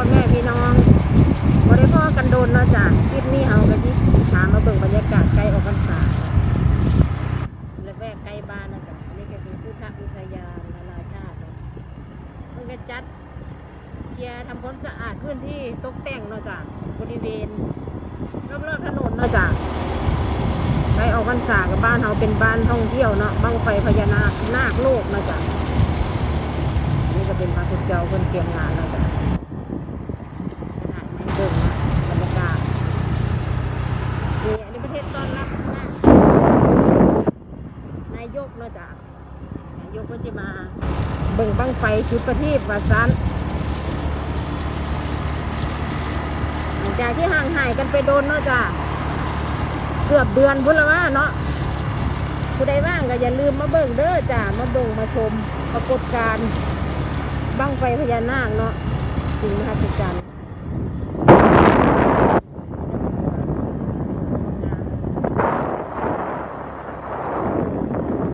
พ่อแม่พี่น้องบ่ได้พ่อกันโดนนาะจ้ะคลิปนี้เฮาก็สิถามมาเบิ่งบรรยากาศใกล้ออกพรรษาและแวกใกล้บ้านนะจ๊ะอันนี้ก็คือพุทธอุทยานนานาชาติเพิ่นก็จัดเคลียร์ทำความสะอาดพื้นที่ตกแต่งเนาะจ้ะบริเวณรอบๆถนนเนาะจ้ะไปออกพรรษากับบ้านเฮาเป็นบ้านท่องเที่ยวเนาะบังไฟพญานาคนาคโลกเนาะจ้ะนี่ก็เป็นพระคุณเจ้าเพิ่นเตรียมงานแล้วจ้ะขนาดในเบิ่งนะบรรยากาศนี่อันนี้ประเทศต้อนรับนะนายกเนาะจ้ะนายกก็จะมาเบิ่งบังไฟจุดประทีปว่าซันหลังจากที่ห่างหายกันไปโดนเนาะจ้ะเกือบเดือนพุ่นและว่าเนาะผู้ใดว่างก็อย่าลืมมาเบิ่งเด้อจ้ามาเบิ่งมาชมปรากฏการณ์บังไฟพญานาคเนาะสิ่งมหัศจรรย์